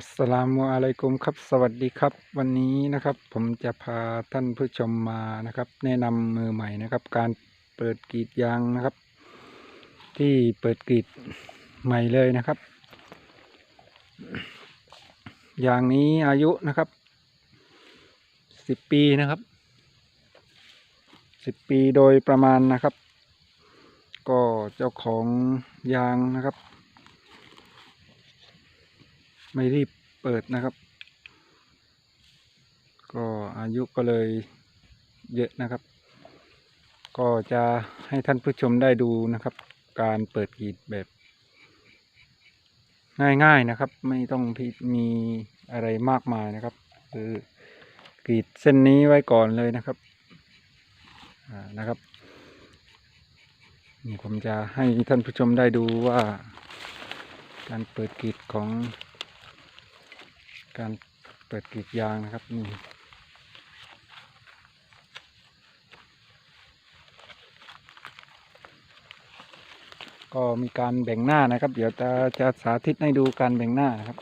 อัสลามุอะลัยกุมครับ สวัสดีครับ วันนี้นะครับ ผมจะพาท่านผู้ชมมานะครับ แนะนำมือใหม่นะครับ การเปิดกรีดยางนะครับ ที่เปิดกรีดใหม่เลยนะครับ ยางนี้อายุนะครับสิบปีนะครับสิบปีโดยประมาณนะครับ ก็เจ้าของยางนะครับ ไม่รีบเปิดนะครับ ก็อายุก็เลยเยอะนะครับ ก็จะให้ท่านผู้ชมได้ดูนะครับ การเปิดกรีดแบบง่ายๆนะครับ ไม่ต้องมีอะไรมากมายนะครับ คือกรีดเส้นนี้ไว้ก่อนเลยนะครับนะครับนี่ผมจะให้ท่านผู้ชมได้ดูว่า การเปิดกรีดของ การเปิดกรีดยางนะครับนี่ก็มีการแบ่งหน้านะครับ เดี๋ยวจะจะสาธิตให้ดูการแบ่งหน้านะครับ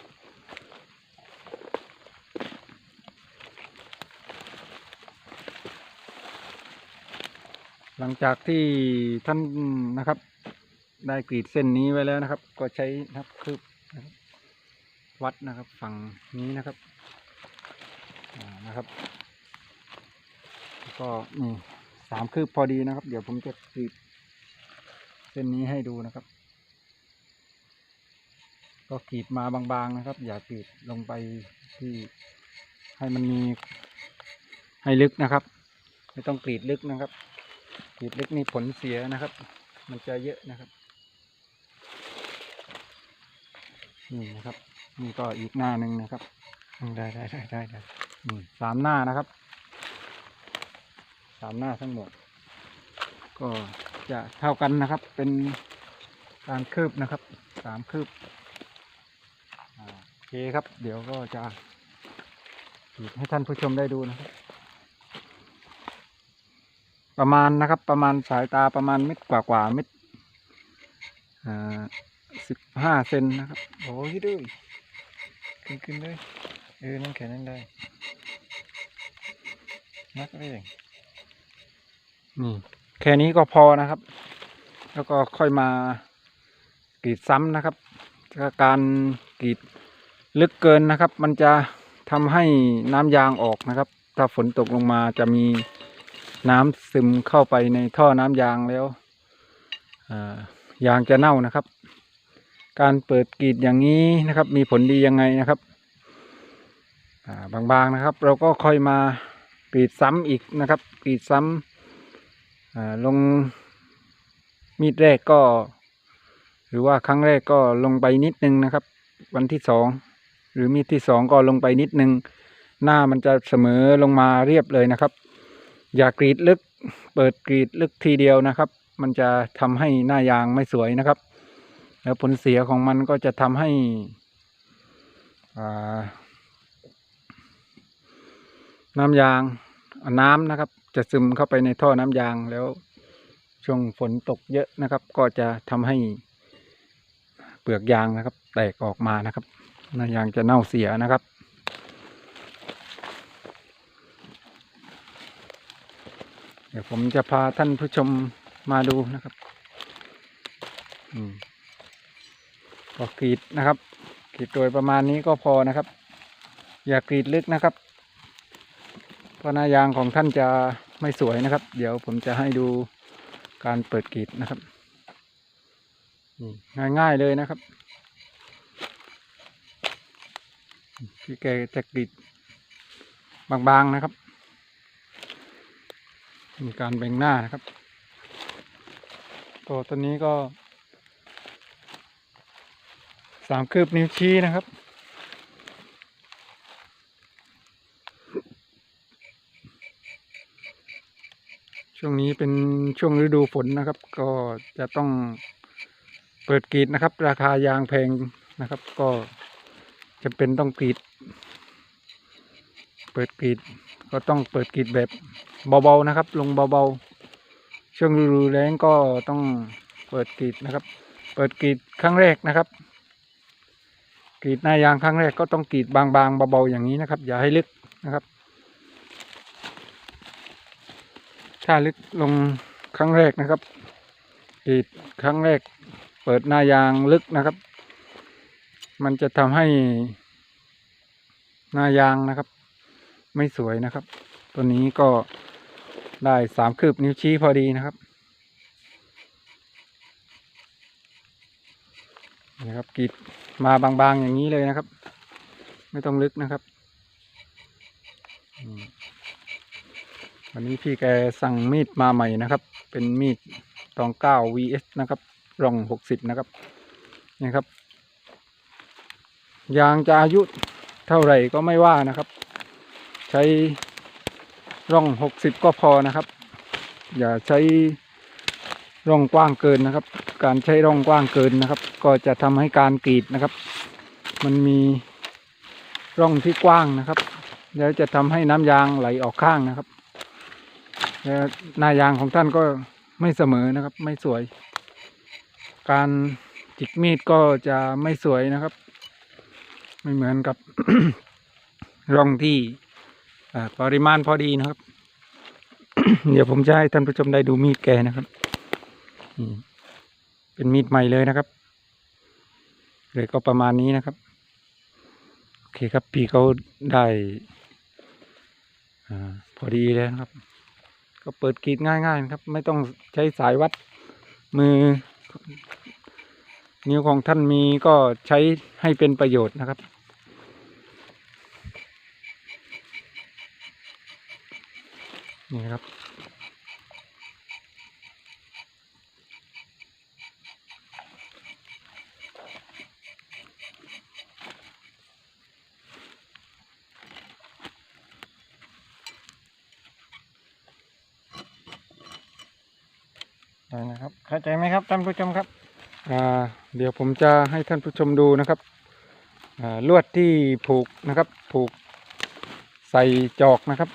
หลังจากที่ท่านนะครับ ได้กรีดเส้นนี้ไว้แล้วนะครับ ก็ใช้นับคืบนะครับ วัดนะครับ ฝั่งนี้นะครับนะครับ ก็นี่สามคืบพอดีนะครับ เดี๋ยวผมจะกรีดเส้นนี้ให้ดูนะครับ ก็กรีดมาบางๆนะครับ อย่ากรีดลงไปที่ให้มันมีให้ลึกนะครับ ไม่ต้องกรีดลึกนะครับกรีดลึกนี่ผลเสียนะครับ มันจะเยอะนะครับนี่นะครับ นี่ก็อีกหน้าหนึ่งนะครับอืมได้ได้ได้ได้ได้นี่สามหน้านะครับ สามหน้าทั้งหมด ก็จะเท่ากันนะครับ เป็นการคืบนะครับ สามคืบอ่าโอเคครับ เดี๋ยวก็จะขีดให้ท่านผู้ชมได้ดูนะครับ ประมาณนะครับ ประมาณสายตาประมาณเม็ดกว่ากว่าๆเม็ดอ่าสิบห้าเซนนะครับ โอ้ยด้วย ขึ้นขึ้นเลยเออนั่งแขนนั่งได้นักเลยนี่แค่นี้ก็พอนะครับ แล้วก็ค่อยมากรีดซ้ำนะครับาการกรีดลึกเกินนะครับ มันจะทำให้น้ำยางออกนะครับ ถ้าฝนตกลงมาจะมีน้ำซึมเข้าไปในท่อน้ำยางแล้วอ่ายางจะเน่านะครับ การเปิดกรีดอย่างนี้นะครับ มีผลดียังไงนะครับบางๆนะครับ เราก็ค่อยมากรีดซ้ำอีกนะครับกรีดซ้ำอ่าลงมีดแรกก็ หรือว่าครั้งแรกก็ลงไปนิดนึงนะครับ วันที่สองหรือมีดที่สองก็ลงไปนิดนึง หน้ามันจะเสมอลงมาเรียบเลยนะครับ อย่ากรีดลึก เปิดกรีดลึกทีเดียวนะครับ มันจะทำให้หน้ายางไม่สวยนะครับ แล้วผลเสียของมันก็จะทำให้น้ำยางน้ำนะครับ จะซึมเข้าไปในท่อน้ำยางแล้วช่วงฝนตกเยอะนะครับ ก็จะทำให้เปลือกยางนะครับ แตกออกมานะครับน้ายางจะเน่าเสียนะครับเดี๋ยวผมจะพาท่านผู้ชมมาดูนะครับ อืม ก็กรีดนะครับกรีดโดยประมาณนี้ก็พอนะครับ อย่ากรีดลึกนะครับ เพราะหน้ายางของท่านจะไม่สวยนะครับ เดี๋ยวผมจะให้ดูการเปิดกรีดนะครับง่ายๆเลยนะครับพี่แกจะกรีดบางๆนะครับ มีการแบ่งหน้านะครับตัวตัวนี้ก็ สามคืบนิ้วชี้นะครับ ช่วงนี้เป็นช่วงฤดูฝนนะครับ ก็จะต้องเปิดกรีดนะครับ ราคายางแพงนะครับ ก็จำเป็นต้องกรีด เปิดกรีดก็ต้องเปิดกรีดแบบเบาๆนะครับ ลงเบาๆช่วงฤดูแล้งก็ต้องเปิดกรีดนะครับ เปิดกรีดครั้งแรกนะครับ กรีดหน้ายางครั้งแรกก็ต้องกรีดบางๆเบาๆอย่างนี้นะครับ อย่าให้ลึกนะครับ ถ้าลึกลงครั้งแรกนะครับกรีดครั้งแรกเปิดหน้ายางลึกนะครับ มันจะทำให้หน้ายางนะครับ ไม่สวยนะครับ ตัวนี้ก็ได้สามคืบนิ้วชี้พอดีนะครับนี่นะครับกรีด มาบางๆอย่างนี้เลยนะครับ ไม่ต้องลึกนะครับ วันนี้พี่แกสั่งมีดมาใหม่นะครับ เป็นมีดตองเก้า vs นะครับร่องหกสิบนะครับนี่ครับ ยางจะอายุเท่าไหร่ก็ไม่ว่านะครับ ใช้ร่องหกสิบก็พอนะครับ อย่าใช้ ร่องกว้างเกินนะครับ การใช้ร่องกว้างเกินนะครับ ก็จะทำให้การกรีดนะครับ มันมีร่องที่กว้างนะครับ แล้วจะทำให้น้ำยางไหลออกข้างนะครับ แล้วหน้ายางของท่านก็ไม่เสมอนะครับ ไม่สวย การจิกมีดก็จะไม่สวยนะครับ ไม่เหมือนกับร่องที่ปริมาณพอดีนะครับ เดี๋ยวผมจะให้ท่านผู้ชมได้ดูมีดแกนะครับ เป็นมีดใหม่เลยนะครับเลยก็ประมาณนี้นะครับ โอเคครับพี่เขาได้อพอดีแล้วนะครับ ก็เปิดกรีดง่ายๆนะครับ ไม่ต้องใช้สายวัดมือ นิ้วของท่านมีก็ใช้ให้เป็นประโยชน์นะครับนี่ครับ ได้นะครับ เข้า ใจไหมครับท่านผู้ชมครับเดี๋ยวผมจะให้ท่านผู้ชมดูนะครับลวดที่ผูกนะครับผูกใส่จอกนะครับ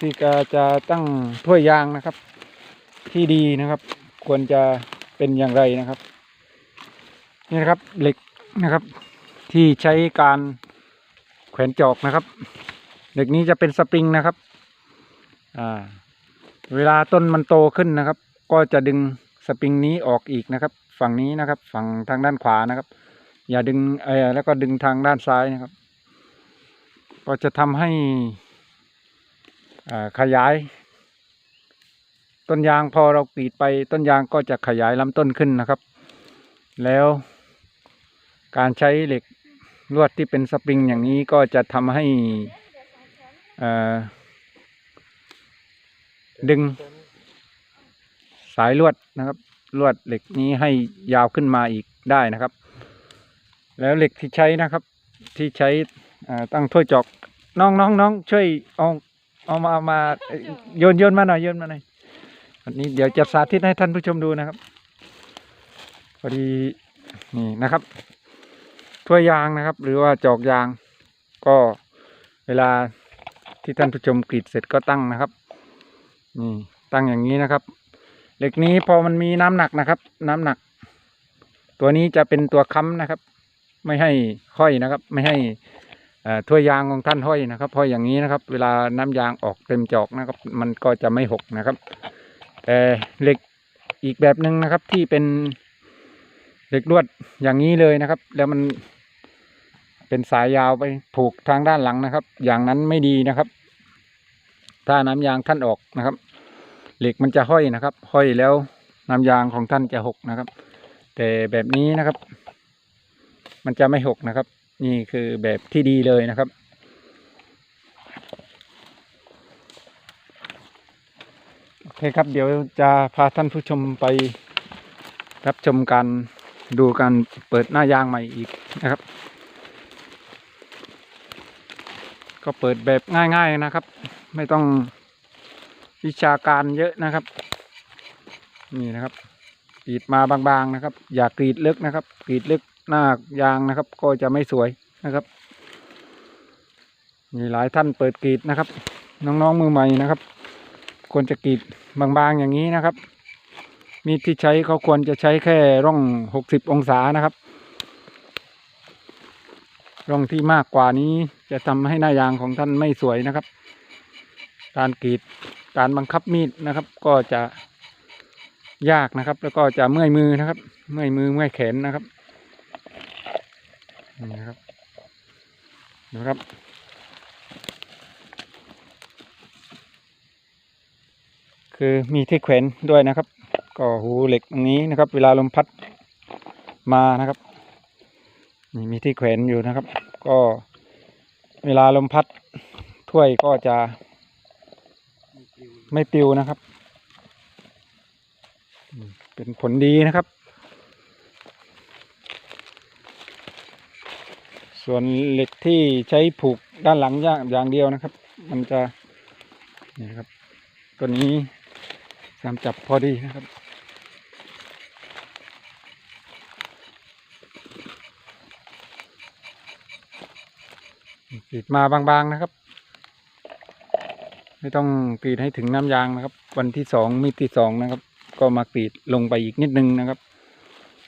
ที่จะตั้งถ้วยยางนะครับ ที่ดีนะครับ ควรจะเป็นอย่างไรนะครับ นี่นะครับเหล็กนะครับ ที่ใช้การแขวนจอกนะครับเหล็กนี้จะเป็นสปริงนะครับเวลาต้นมันโตขึ้นนะครับ ก็จะดึง สปริงนี้ออกอีกนะครับ ฝั่งนี้นะครับ ฝั่งทางด้านขวานะครับ อย่าดึงเออแล้วก็ดึงทางด้านซ้ายนะครับ ก็จะทำให้อ่าขยาย ต้นยางพอเรากรีดไปต้นยางก็จะขยายลำต้นขึ้นนะครับ แล้วการใช้เหล็กลวดที่เป็นสปริงอย่างนี้ก็จะทำให้อ่าดึง สายลวดนะครับ ลวดเหล็กนี้ให้ยาวขึ้นมาอีกได้นะครับ แล้วเหล็กที่ใช้นะครับ ที่ใช้ตั้งถ้วยจอกน้องน้องน้องช่วยเอาเอามาเอามาโยนโยนมาหน่อยโยนมาหน่อยอันนี้เดี๋ยวจะสาธิตให้ท่านผู้ชมดูนะครับพอดีนี่นะครับถ้วยยางนะครับ หรือว่าจอกยาง ก็เวลาที่ท่านผู้ชมกรีดเสร็จก็ตั้งนะครับนี่ตั้งอย่างนี้นะครับ เหล็กนี้พอมันมีน้ำหนักนะครับ น้ำหนัก ตัวนี้จะเป็นตัวค้ำนะครับ ไม่ให้ห้อยนะครับ ไม่ให้ถ้วยยางของท่านห้อยนะครับเพราะอย่างนี้นะครับ เวลาน้ำยางออกเต็มจอกนะครับ มันก็จะไม่หกนะครับแต่เหล็กอีกแบบหนึ่งนะครับที่เป็นเหล็กลวดอย่างนี้เลยนะครับ แล้วมันเป็นสายยาวไปผูกทางด้านหลังนะครับ อย่างนั้นไม่ดีนะครับ ถ้าน้ำยางท่านออกนะครับ เหล็กมันจะห้อยนะครับ ห้อยแล้วน้ำยางของท่านจะหกนะครับ แต่แบบนี้นะครับ มันจะไม่หกนะครับ นี่คือแบบที่ดีเลยนะครับโอเคครับ เดี๋ยวจะพาท่านผู้ชมไปรับชมการดูการเปิดหน้ายางใหม่อีกนะครับ ก็เปิดแบบง่าย ๆนะครับ ไม่ต้อง วิชาการเยอะนะครับ นี่นะครับกรีดมาบางๆนะครับ อย่ากรีดลึกนะครับ กรีดลึกหน้ายางนะครับ ก็จะไม่สวยนะครับ มีหลายท่านเปิดกรีดนะครับ น้องๆมือใหม่นะครับ ควรจะกรีดบางๆอย่างนี้นะครับ มีดที่ใช้เขาควรจะใช้แค่ร่องหกสิบองศานะครับ ร่องที่มากกว่านี้จะทำให้หน้ายางของท่านไม่สวยนะครับ การกรีด การบังคับมีดนะครับ ก็จะยากนะครับ แล้วก็จะเมื่อยมือนะครับ เมื่อยมือเมื่อยแขนนะครับนี่นะครับนะครับ คือมีที่แขวนด้วยนะครับ ก็หูเหล็กตรงนี้นะครับ เวลาลมพัดมานะครับนี่มีที่แขวนอยู่นะครับ ก็เวลาลมพัดถ้วยก็จะ ไม่ปิวนะครับ เป็นผลดีนะครับ ส่วนเหล็กที่ใช้ผูกด้านหลังอย่างอย่างเดียวนะครับ มันจะนี่ครับ ตัวนี้สามจับพอดีนะครับกรีดมาบางๆนะครับ ไม่ต้องกรีดให้ถึงน้ำยางนะครับ วันที่สองมีดที่สองนะครับ ก็มากรีดลงไปอีกนิดนึงนะครับ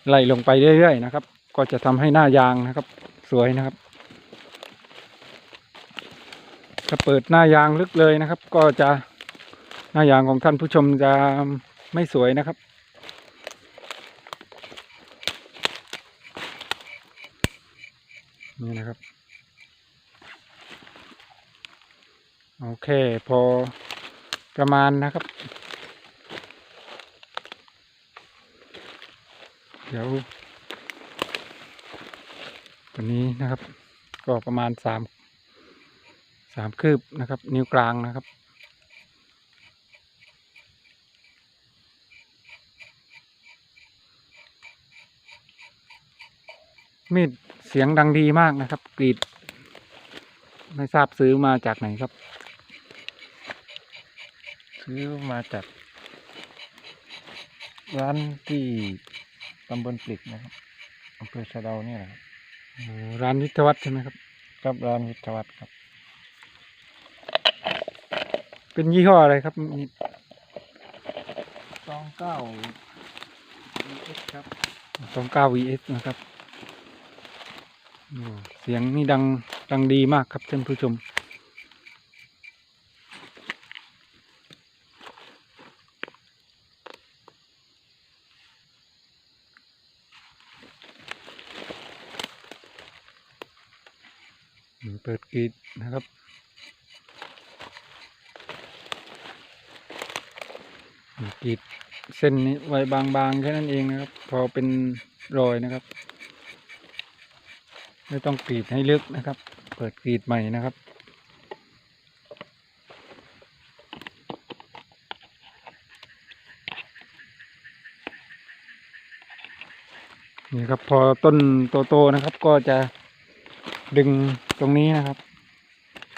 ไล่ลงไปเรื่อยๆนะครับ ก็จะทำให้หน้ายางนะครับ สวยนะครับ ถ้าเปิดหน้ายางลึกเลยนะครับ ก็จะหน้ายางของท่านผู้ชมจะไม่สวยนะครับนี่นะครับ โอเค พอประมาณนะครับ เดี๋ยวตัวนี้นะครับ ก็ประมาณสามสามคืบนะครับ นิ้วกลางนะครับมีดเสียงดังดีมากนะครับ กรีด ไม่ทราบซื้อมาจากไหนครับ ซื้อมาจากร้านที่ตำบลปลิกนะครับอำเภอสะเดาเนี่ยนะครับโอ้ร้านวิทยาวัฒน์ใช่ไหมครับ ครับร้านวิทยาวัฒน์ครับ เป็นยี่ห้ออะไรครับมีสองเก้าครับสองเก้า vs นะครับโอ้เสียงนี่ดังดังดีมากครับท่านผู้ชม เปิดกรีดนะครับกรีดเส้นนี้ไว้บางๆแค่นั้นเองนะครับ พอเป็นรอยนะครับ ไม่ต้องกรีดให้ลึกนะครับ เปิดกรีดใหม่นะครับนี่ครับพอต้นโตๆนะครับก็จะดึง ตรงนี้นะครับ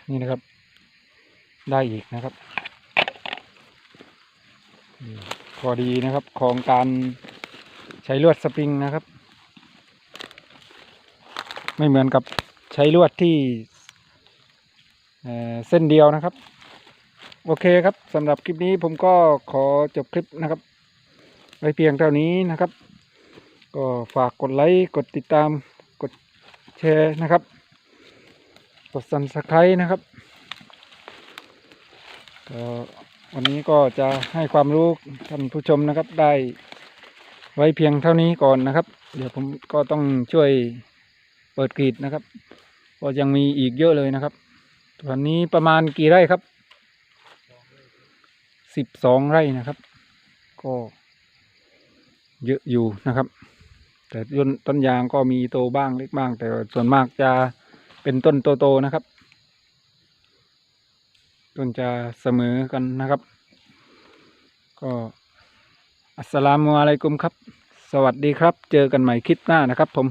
นี่นะครับ ได้อีกนะครับพอดีนะครับของการใช้ลวดสปริงนะครับ ไม่เหมือนกับใช้ลวดที่เอ่อเส้นเดียวนะครับ โอเคครับสำหรับคลิปนี้ผมก็ขอจบคลิปนะครับไว้เพียงเท่านี้นะครับ ก็ฝากกดไลค์ กดติดตามกดแชร์นะครับ กด subscribe นะครับก็วันนี้ก็จะให้ความรู้ท่านผู้ชมนะครับ ได้ไว้เพียงเท่านี้ก่อนนะครับ เดี๋ยวผมก็ต้องช่วยเปิดกรีดนะครับก็ยังมีอีกเยอะเลยนะครับตอนนี้ประมาณกี่ไร่ครับสิบสองไร่นะครับ ก็เยอะอยู่นะครับ แต่ต้นยางก็มีโตบ้างเล็กบ้าง แต่ส่วนมากจะ เป็นต้นโตๆนะครับ ต้นจะเสมอกันนะครับ ก็อัสสลามุอะลัยกุมครับ สวัสดีครับ เจอกันใหม่คลิปหน้านะครับผม